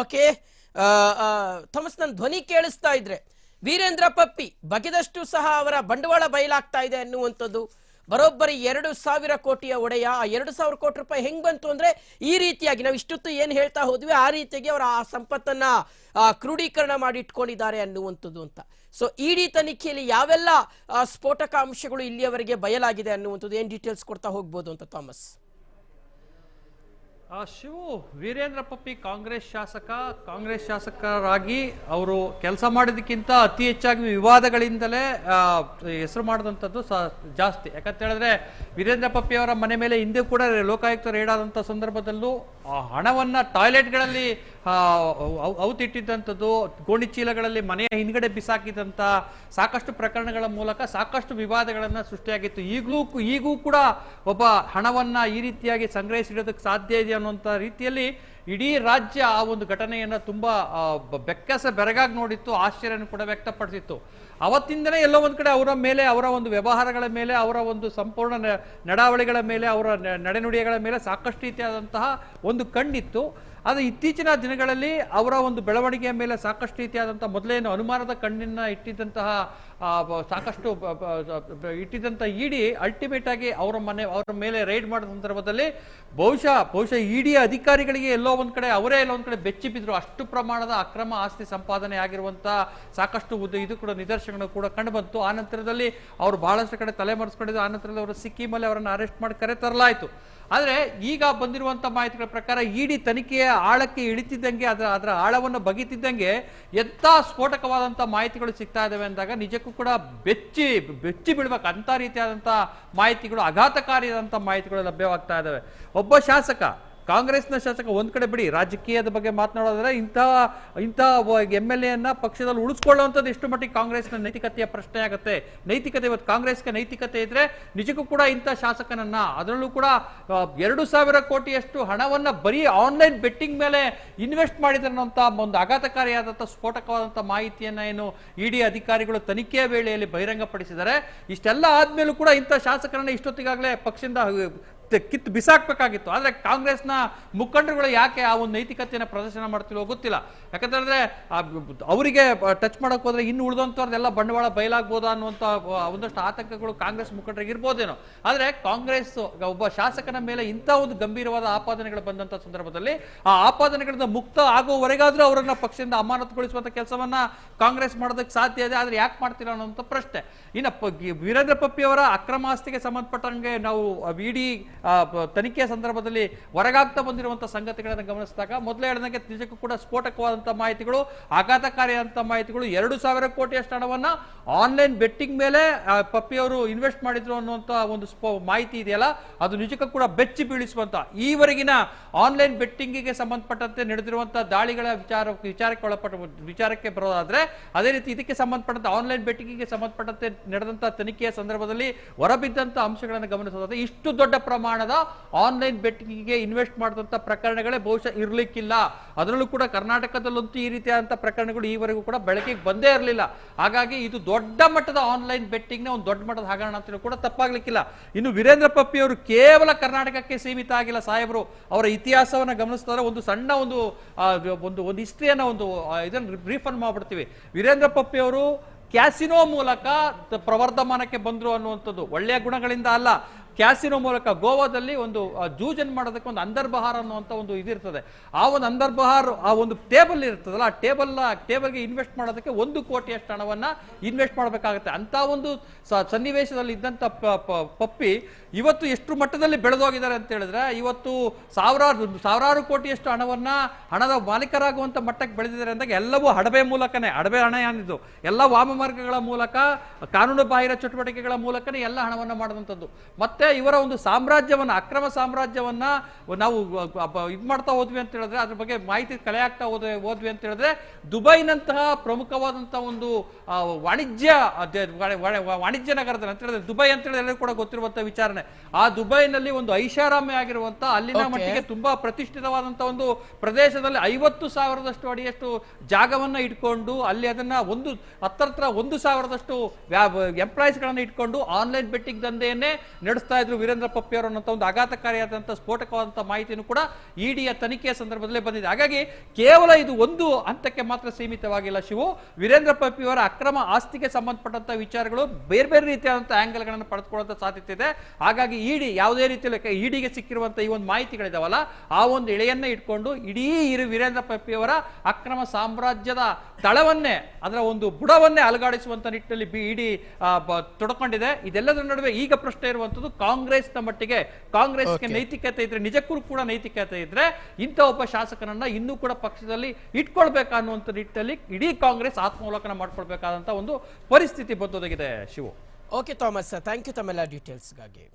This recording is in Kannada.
ಓಕೆ ಥಾಮಸ್ ನನ್ನ ಧ್ವನಿ ಕೇಳಿಸ್ತಾ ಇದ್ರೆ, ವೀರೇಂದ್ರ ಪಪ್ಪಿ ಬಗೆದಷ್ಟು ಸಹ ಅವರ ಬಂಡವಾಳ ಬಯಲಾಗ್ತಾ ಇದೆ ಅನ್ನುವಂಥದ್ದು. ಬರೋಬ್ಬರಿ ಎರಡು ಸಾವಿರ ಕೋಟಿಯ ಒಡೆಯ, ಆ ಎರಡು ಸಾವಿರ ಕೋಟಿ ರೂಪಾಯಿ ಹೆಂಗ್ ಬಂತು ಅಂದ್ರೆ, ಈ ರೀತಿಯಾಗಿ ನಾವು ಇಷ್ಟೊತ್ತು ಏನ್ ಹೇಳ್ತಾ ಹೋದ್ವಿ, ಆ ರೀತಿಯಾಗಿ ಅವರ ಆ ಸಂಪತ್ತನ್ನ ಕ್ರೋಢೀಕರಣ ಮಾಡಿ ಇಟ್ಕೊಂಡಿದ್ದಾರೆ ಅನ್ನುವಂಥದ್ದು ಅಂತ. ಸೊ, ಇಡಿ ತನಿಖೆಯಲ್ಲಿ ಯಾವೆಲ್ಲ ಸ್ಫೋಟಕ ಅಂಶಗಳು ಇಲ್ಲಿಯವರೆಗೆ ಬಯಲಾಗಿದೆ ಅನ್ನುವಂಥದ್ದು ಏನ್ ಡೀಟೇಲ್ಸ್ ಕೊಡ್ತಾ ಹೋಗ್ಬೋದು ಅಂತ, ಥಾಮಸ್? ಶಿವು ವೀರೇಂದ್ರ ಪಪ್ಪಿ ಕಾಂಗ್ರೆಸ್ ಶಾಸಕ, ಕಾಂಗ್ರೆಸ್ ಶಾಸಕರಾಗಿ ಅವರು ಕೆಲಸ ಮಾಡಿದಕ್ಕಿಂತ ಅತಿ ಹೆಚ್ಚಾಗಿ ವಿವಾದಗಳಿಂದಲೇ ಹೆಸರು ಮಾಡಿದಂಥದ್ದು ಸ, ಜಾಸ್ತಿ. ಯಾಕಂತ ಹೇಳಿದ್ರೆ ವೀರೇಂದ್ರ ಪಪ್ಪಿ ಅವರ ಮನೆ ಮೇಲೆ ಹಿಂದೆ ಕೂಡ ಲೋಕಾಯುಕ್ತ ರೇಡ್ ಆದಂಥ ಸಂದರ್ಭದಲ್ಲೂ ಆ ಹಣವನ್ನು ಟಾಯ್ಲೆಟ್ಗಳಲ್ಲಿ ಅವತಿಟ್ಟಿದ್ದಂಥದ್ದು ಗೋಣಿ ಚೀಲಗಳಲ್ಲಿ ಮನೆಯ ಹಿಂದ್ಗಡೆ ಬಿಸಾಕಿದಂಥ ಸಾಕಷ್ಟು ಪ್ರಕರಣಗಳ ಮೂಲಕ ಸಾಕಷ್ಟು ವಿವಾದಗಳನ್ನು ಸೃಷ್ಟಿಯಾಗಿತ್ತು. ಈಗಲೂ, ಈಗೂ ಕೂಡ ಒಬ್ಬ ಹಣವನ್ನು ಈ ರೀತಿಯಾಗಿ ಸಂಗ್ರಹಿಸಿಡೋದಕ್ಕೆ ಸಾಧ್ಯ ಇದೆ ಅನ್ನುವಂಥ ರೀತಿಯಲ್ಲಿ ಇಡೀ ರಾಜ್ಯ ಆ ಒಂದು ಘಟನೆಯನ್ನು ತುಂಬ ಬೆಕ್ಕಸ ಬೆರಗಾಗಿ ನೋಡಿತ್ತು, ಆಶ್ಚರ್ಯನ ಕೂಡ ವ್ಯಕ್ತಪಡಿಸಿತ್ತು. ಅವತ್ತಿಂದನೇ ಎಲ್ಲೋ ಒಂದು ಕಡೆ ಅವರ ಮೇಲೆ, ಅವರ ಒಂದು ವ್ಯವಹಾರಗಳ ಮೇಲೆ, ಅವರ ಒಂದು ಸಂಪೂರ್ಣ ನಡಾವಳಿಗಳ ಮೇಲೆ, ಅವರ ನಡೆನುಡಿಗಳ ಮೇಲೆ ಸಾಕಷ್ಟು ರೀತಿಯಾದಂತಹ ಒಂದು ಕಣ್ಣಿತ್ತು. ಆದರೆ ಇತ್ತೀಚಿನ ದಿನಗಳಲ್ಲಿ ಅವರ ಒಂದು ಬೆಳವಣಿಗೆಯ ಮೇಲೆ ಸಾಕಷ್ಟು ರೀತಿಯಾದಂಥ ಮೊದಲೇನು ಅನುಮಾನದ ಕಣ್ಣಿನ ಇಟ್ಟಿದ್ದಂತಹ ಸಾಕಷ್ಟು ಇಟ್ಟಿದ್ದಂಥ ಇಡಿ ಅಲ್ಟಿಮೇಟ್ ಆಗಿ ಅವರ ಮನೆ, ಅವರ ಮೇಲೆ ರೈಡ್ ಮಾಡಿದ ಸಂದರ್ಭದಲ್ಲಿ ಬಹುಶಃ ಬಹುಶಃ ಇಡಿ ಅಧಿಕಾರಿಗಳಿಗೆ ಎಲ್ಲೋ ಒಂದು ಕಡೆ, ಅವರೇ ಎಲ್ಲೋ ಒಂದು ಕಡೆ ಬೆಚ್ಚಿ ಬಿದ್ದರು ಅಷ್ಟು ಪ್ರಮಾಣದ ಅಕ್ರಮ ಆಸ್ತಿ ಸಂಪಾದನೆ ಆಗಿರುವಂಥ ಸಾಕಷ್ಟು ಇದು ಕೂಡ ನಿದರ್ಶನಗಳು ಕೂಡ ಕಂಡುಬಂತು ಆ ನಂತರದಲ್ಲಿ ಅವರು ಬಹಳಷ್ಟು ಕಡೆ ತಲೆ ಮರೆಸ್ಕೊಂಡಿದ್ದು ಆ ನಂತರದಲ್ಲಿ ಅವರು ಸಿಕ್ಕಿಮಲ್ಲಿ ಅವರನ್ನು ಅರೆಸ್ಟ್ ಮಾಡಿ ಕರೆ ತರಲಾಯಿತು. ಆದರೆ ಈಗ ಬಂದಿರುವಂಥ ಮಾಹಿತಿಗಳ ಪ್ರಕಾರ ಇಡಿ ತನಿಖೆಯ ಆಳಕ್ಕೆ ಇಳಿತಿದ್ದಂಗೆ, ಅದರ ಅದರ ಆಳವನ್ನು ಬಗಿತಿದ್ದಂಗೆ ಎಂಥ ಸ್ಫೋಟಕವಾದಂಥ ಮಾಹಿತಿಗಳು ಸಿಗ್ತಾ ಇದ್ದಾವೆ ಅಂದಾಗ ನಿಜಕ್ಕೂ ಕೂಡ ಬೆಚ್ಚಿ ಬೆಚ್ಚಿ ಬೀಳ್ಬೇಕು ಅಂತ ರೀತಿಯಾದಂಥ ಮಾಹಿತಿಗಳು ಆಘಾತಕಾರಿಯಾದಂಥ ಮಾಹಿತಿಗಳು ಲಭ್ಯವಾಗ್ತಾ ಇದಾವೆ ಒಬ್ಬ ಶಾಸಕ ಕಾಂಗ್ರೆಸ್ನ ಶಾಸಕ ಒಂದ್ ಕಡೆ ಬಿಡಿ, ರಾಜಕೀಯದ ಬಗ್ಗೆ ಮಾತನಾಡೋದ್ರೆ ಇಂತಹ ಇಂತಹ ಎಂ ಎಲ್ ಎನ್ನ ಪಕ್ಷದಲ್ಲಿ ಉಳಿಸ್ಕೊಳ್ಳುವಂಥದ್ದು ಎಷ್ಟು ಮಟ್ಟಿಗೆ ಕಾಂಗ್ರೆಸ್ನ ನೈತಿಕತೆಯ ಪ್ರಶ್ನೆ ಆಗುತ್ತೆ. ನೈತಿಕತೆ, ಇವತ್ತು ಕಾಂಗ್ರೆಸ್ಗೆ ನೈತಿಕತೆ ಇದ್ರೆ ನಿಜಕ್ಕೂ ಕೂಡ ಇಂಥ ಶಾಸಕನನ್ನ, ಅದರಲ್ಲೂ ಕೂಡ ಎರಡು ಸಾವಿರ ಕೋಟಿಯಷ್ಟು ಹಣವನ್ನ ಬರೀ ಆನ್ಲೈನ್ ಬೆಟ್ಟಿಂಗ್ ಮೇಲೆ ಇನ್ವೆಸ್ಟ್ ಮಾಡಿದ್ರೆ ಒಂದು ಆಘಾತಕಾರಿಯಾದಂಥ, ಸ್ಫೋಟಕವಾದಂಥ ಮಾಹಿತಿಯನ್ನ ಏನು ಇಡಿ ಅಧಿಕಾರಿಗಳು ತನಿಖೆಯ ವೇಳೆಯಲ್ಲಿ ಬಹಿರಂಗಪಡಿಸಿದ್ದಾರೆ. ಇಷ್ಟೆಲ್ಲ ಆದ್ಮೇಲೂ ಕೂಡ ಇಂಥ ಶಾಸಕರನ್ನ ಇಷ್ಟೊತ್ತಿಗಾಗಲೇ ಪಕ್ಷದಿಂದ ಕಿತ್ತು ಬಿಸಾಕ್ಬೇಕಾಗಿತ್ತು. ಆದರೆ ಕಾಂಗ್ರೆಸ್ನ ಮುಖಂಡರುಗಳು ಯಾಕೆ ಆ ಒಂದು ನೈತಿಕತೆಯನ್ನು ಪ್ರದರ್ಶನ ಮಾಡ್ತಿರೋ ಗೊತ್ತಿಲ್ಲ. ಯಾಕಂತಂದರೆ ಅವರಿಗೆ ಟಚ್ ಮಾಡೋಕೆ ಹೋದರೆ ಇನ್ನು ಉಳಿದಂಥವ್ರದ್ದೆಲ್ಲ ಬಂಡವಾಳ ಬಯಲಾಗ್ಬೋದಾ ಅನ್ನುವಂಥ ಒಂದಷ್ಟು ಆತಂಕಗಳು ಕಾಂಗ್ರೆಸ್ ಮುಖಂಡರಿಗೆ ಇರ್ಬೋದೇನೋ. ಆದರೆ ಕಾಂಗ್ರೆಸ್ ಒಬ್ಬ ಶಾಸಕನ ಮೇಲೆ ಇಂಥ ಒಂದು ಗಂಭೀರವಾದ ಆಪಾದನೆಗಳು ಬಂದಂಥ ಸಂದರ್ಭದಲ್ಲಿ, ಆ ಆಪಾದನೆಗಳಿಂದ ಮುಕ್ತ ಆಗುವವರೆಗಾದರೂ ಅವರನ್ನು ಪಕ್ಷದಿಂದ ಅಮಾನತುಗೊಳಿಸುವಂಥ ಕೆಲಸವನ್ನು ಕಾಂಗ್ರೆಸ್ ಮಾಡೋದಕ್ಕೆ ಸಾಧ್ಯ ಇದೆ. ಆದರೆ ಯಾಕೆ ಮಾಡ್ತಿಲ್ಲ ಅನ್ನೋಂಥ ಪ್ರಶ್ನೆ. ಇನ್ನು ವೀರೇಂದ್ರ ಪಪ್ಪಿಯವರ ಅಕ್ರಮ ಆಸ್ತಿಗೆ ಸಂಬಂಧಪಟ್ಟಂಗೆ ನಾವು ಇಡೀ ತನಿಖೆಯ ಸಂದರ್ಭದಲ್ಲಿ ಹೊರಗಾಗ್ತಾ ಬಂದಿರುವಂತಹ ಸಂಗತಿಗಳನ್ನು ಗಮನಿಸಿದಾಗ ಮೊದಲೇ ಹೇಳಿದಂಗೆ ನಿಜಕ್ಕೂ ಕೂಡ ಸ್ಫೋಟಕವಾದಂತಹ ಮಾಹಿತಿಗಳು ಆಘಾತಕಾರಿಯಾದಂತಹ ಮಾಹಿತಿಗಳು ಎರಡು ಸಾವಿರ ಕೋಟಿಯಷ್ಟು ಹಣವನ್ನ ಆನ್ಲೈನ್ ಬೆಟ್ಟಿಂಗ್ ಮೇಲೆ ಪಪ್ಪಿಯವರು ಇನ್ವೆಸ್ಟ್ ಮಾಡಿದ್ರು ಅನ್ನುವಂತ ಒಂದು ಮಾಹಿತಿ ಇದೆಯಲ್ಲ, ಅದು ನಿಜಕ್ಕೂ ಕೂಡ ಬೆಚ್ಚಿ ಬೀಳಿಸುವಂತ ಈವರೆಗಿನ ಆನ್ಲೈನ್ ಬೆಟ್ಟಿಂಗಿಗೆ ಸಂಬಂಧಪಟ್ಟಂತೆ ನಡೆದಿರುವಂತಹ ದಾಳಿಗಳ ವಿಚಾರ, ವಿಚಾರಕ್ಕೆ ಒಳಪಟ್ಟ, ವಿಚಾರಕ್ಕೆ ಬರೋದಾದ್ರೆ, ಅದೇ ರೀತಿ ಇದಕ್ಕೆ ಸಂಬಂಧಪಟ್ಟಂತೆ, ಆನ್ಲೈನ್ ಬೆಟ್ಟಿಂಗಿಗೆ ಸಂಬಂಧಪಟ್ಟಂತೆ ನಡೆದಂತಹ ತನಿಖೆಯ ಸಂದರ್ಭದಲ್ಲಿ ಹೊರಬಿದ್ದಂಥ ಅಂಶಗಳನ್ನು ಗಮನಿಸೋದಾದ್ರೆ, ಇಷ್ಟು ದೊಡ್ಡ ಪ್ರಮಾಣದ ಆನ್ಲೈನ್ ಬೆಟ್ಟಿಂಗ್ಗೆ ಇನ್ವೆಸ್ಟ್ ಮಾಡಿದಂಥ ಪ್ರಕರಣಗಳೇ ಬಹುಶಃ ಇರಲಿಕ್ಕಿಲ್ಲ. ಅದರಲ್ಲೂ ಕೂಡ ಕರ್ನಾಟಕದಲ್ಲಂತೂ ಈ ರೀತಿಯಾದಂಥ ಪ್ರಕರಣಗಳು ಈವರೆಗೂ ಕೂಡ ಬೆಳಕಿಗೆ ಬಂದೇ ಇರಲಿಲ್ಲ. ಹಾಗಾಗಿ ಇದು ದೊಡ್ಡ ಮಟ್ಟದ ಆನ್ಲೈನ್ ಬೆಟ್ಟಿಂಗ್ನ ಒಂದು ದೊಡ್ಡ ಮಟ್ಟದ ಹಗರಣ ಅಂತ ಕೂಡ ತಪ್ಪಾಗ್ಲಿಕ್ಕಿಲ್ಲ. ಇನ್ನು ವೀರೇಂದ್ರ ಪಪ್ಪಿಯವರು ಕೇವಲ ಕರ್ನಾಟಕಕ್ಕೆ ಸೀಮಿತ ಆಗಿಲ್ಲ ಸಾಹೇಬರು. ಅವರ ಇತಿಹಾಸವನ್ನು ಗಮನಿಸ್ತಾರೆ ಒಂದು ಸಣ್ಣ ಒಂದು ಒಂದು ಒಂದು ಹಿಸ್ಟ್ರಿಯನ್ನು ಒಂದು ಇದನ್ನು ರೀಫಂಡ್ ಮಾಡ್ಬಿಡ್ತೀವಿ. ವೀರೇಂದ್ರ ಪಪ್ಪಿಯವರು ಕ್ಯಾಸಿನೋ ಮೂಲಕ ಪ್ರವರ್ಧಮಾನಕ್ಕೆ ಬಂದರು ಅನ್ನುವಂಥದ್ದು. ಒಳ್ಳೆಯ ಗುಣಗಳಿಂದ ಅಲ್ಲ. ಕ್ಯಾಸಿನೋ ಮೂಲಕ ಗೋವಾದಲ್ಲಿ ಒಂದು ಜೂಜನ್ ಮಾಡೋದಕ್ಕೆ ಒಂದು ಅಂದರ್ಬಹಾರ್ ಅನ್ನುವಂಥ ಒಂದು ಇದಿರ್ತದೆ. ಆ ಒಂದು ಅಂದರ್ಬಹಾರ್, ಆ ಒಂದು ಟೇಬಲ್ ಇರ್ತದಲ್ಲ, ಆ ಟೇಬಲ್ ಟೇಬಲ್ಗೆ ಇನ್ವೆಸ್ಟ್ ಮಾಡೋದಕ್ಕೆ ಒಂದು ಕೋಟಿಯಷ್ಟು ಹಣವನ್ನು ಇನ್ವೆಸ್ಟ್ ಮಾಡಬೇಕಾಗುತ್ತೆ. ಅಂತ ಒಂದು ಸನ್ನಿವೇಶದಲ್ಲಿ ಇದ್ದಂಥ ಪಪ್ಪಿ ಇವತ್ತು ಎಷ್ಟು ಮಟ್ಟದಲ್ಲಿ ಬೆಳೆದೋಗಿದ್ದಾರೆ ಅಂತ ಹೇಳಿದ್ರೆ, ಇವತ್ತು ಸಾವಿರಾರು ಸಾವಿರಾರು ಕೋಟಿಯಷ್ಟು ಹಣವನ್ನು ಹಣದ ಮಾಲೀಕರಾಗುವಂಥ ಮಟ್ಟಕ್ಕೆ ಬೆಳೆದಿದ್ದಾರೆ ಅಂದಾಗ ಎಲ್ಲವೂ ಹಡಬೆ ಮೂಲಕನೇ, ಹಡಬೆ ಹಣ ಏನಿದ್ದು ಎಲ್ಲ ವಾಮಮಾರ್ಗಗಳ ಮೂಲಕ, ಕಾನೂನು ಬಾಹಿರ ಚಟುವಟಿಕೆಗಳ ಮೂಲಕನೇ ಎಲ್ಲ ಹಣವನ್ನು ಮಾಡುವಂಥದ್ದು. ಮತ್ತೆ ಇವರ ಒಂದು ಸಾಮ್ರಾಜ್ಯವನ್ನ ಅಕ್ರಮ ಸಾಮ್ರಾಜ್ಯವನ್ನ ನಾವು ಇದು ಮಾಡ್ತಾ ಹೋದ್ವಿ ಅಂತ ಹೇಳಿದ್ರೆ ಅದ್ರ ಬಗ್ಗೆ ಮಾಹಿತಿ ಕಲೆ ಆಗ್ತಾ ಹೋದ್ವಿ ಹೋದ್ವಿ ಅಂತ ಹೇಳಿದ್ರೆ ದುಬೈನಂತಹ ಪ್ರಮುಖವಾದಂತಹ ಒಂದು ವಾಣಿಜ್ಯ ವಾಣಿಜ್ಯ ನಗರದ ಅಂತ ಹೇಳಿದ್ರೆ ದುಬೈ ಅಂತ ಹೇಳಿದ್ರೆ ಕೂಡ ಗೊತ್ತಿರುವಂತಹ ವಿಚಾರಣೆ. ಆ ದುಬೈನಲ್ಲಿ ಒಂದು ಐಷಾರಾಮಿ ಆಗಿರುವಂತಹ ಅಲ್ಲಿನ ಮಟ್ಟಿಗೆ ತುಂಬಾ ಪ್ರತಿಷ್ಠಿತವಾದಂತಹ ಒಂದು ಪ್ರದೇಶದಲ್ಲಿ ಐವತ್ತು ಸಾವಿರದಷ್ಟು ಅಡಿಯಷ್ಟು ಜಾಗವನ್ನ ಇಟ್ಕೊಂಡು ಅಲ್ಲಿ ಅದನ್ನ ಒಂದು ಹತ್ತತ್ರ ಒಂದು ಸಾವಿರದಷ್ಟು ಎಂಪ್ಲಾಯೀಸ್ ಗಳನ್ನ ಇಟ್ಕೊಂಡು ಆನ್ಲೈನ್ ಬೆಟ್ಟಿಂಗ್ ದಂಧೆಯನ್ನೇ ನಡೆಸ್ತಾ ಇದ್ರು ವೀರೇಂದ್ರ ಪಪ್ಪಿ ಅವರು ಅನ್ನೋ ಒಂದು ಆಘಾತಕಾರಿಯಾದಂಥ ಸ್ಫೋಟಕವಾದಂಥ ಮಾಹಿತಿಯನ್ನು ಕೂಡ ಇಡಿಯ ತನಿಖೆಯ ಸಂದರ್ಭದಲ್ಲೇ ಬಂದಿದೆ. ಹಾಗಾಗಿ ಕೇವಲ ಇದು ಒಂದು ಹಂತಕ್ಕೆ ಮಾತ್ರ ಸೀಮಿತವಾಗಿಲ್ಲ ಶಿವು. ವೀರೇಂದ್ರ ಪಪ್ಪಿಯವರ ಅಕ್ರಮ ಆಸ್ತಿಗೆ ಸಂಬಂಧಪಟ್ಟಂಥ ವಿಚಾರಗಳು ಬೇರೆ ಬೇರೆ ರೀತಿಯಾದಂಥ ಆಂಗಲ್ಗಳನ್ನು ಪಡೆದುಕೊಳ್ಳುವಂಥ ಸಾಧ್ಯತೆ ಇದೆ. ಹಾಗಾಗಿ ಇಡಿ ಯಾವುದೇ ರೀತಿಯಲ್ಲಿ ಇಡಿಗೆ ಸಿಕ್ಕಿರುವಂಥ ಈ ಒಂದು ಮಾಹಿತಿಗಳಿದಾವಲ್ಲ, ಆ ಒಂದು ಎಳೆಯನ್ನೇ ಇಟ್ಕೊಂಡು ಇಡೀ ಇರು ವೀರೇಂದ್ರ ಪಪ್ಪಿಯವರ ಅಕ್ರಮ ಸಾಮ್ರಾಜ್ಯದ ತಳವನ್ನೇ, ಅದರ ಒಂದು ಬುಡವನ್ನೇ ಅಲುಗಾಡಿಸುವಂಥ ನಿಟ್ಟಿನಲ್ಲಿ ಬಿ ಇಡಿ ತೊಡಕೊಂಡಿದೆ. ಇದೆಲ್ಲದರ ನಡುವೆ ಈಗ ಪ್ರಶ್ನೆ ಇರುವಂತದ್ದು ಕಾಂಗ್ರೆಸ್ನ ಮಟ್ಟಿಗೆ ಕಾಂಗ್ರೆಸ್ಗೆ ನೈತಿಕತೆ ಇದ್ರೆ ನಿಜಕ್ಕೂ ಕೂಡ ನೈತಿಕತೆ ಇದ್ರೆ ಇಂಥ ಒಬ್ಬ ಶಾಸಕನನ್ನ ಇನ್ನೂ ಕೂಡ ಪಕ್ಷದಲ್ಲಿ ಇಟ್ಕೊಳ್ಬೇಕು ಅನ್ನುವಂಥ ನಿಟ್ಟಿನಲ್ಲಿ ಇಡೀ ಕಾಂಗ್ರೆಸ್ ಆತ್ಮಾವಲೋಕನ ಮಾಡ್ಕೊಳ್ಬೇಕಾದಂತ ಒಂದು ಪರಿಸ್ಥಿತಿ ಬಂದೊದಗಿದೆ Shivu. Okay Thomas thank you ತಮ್ಮೆಲ್ಲ ಡೀಟೇಲ್ಸ್ಗಾಗಿ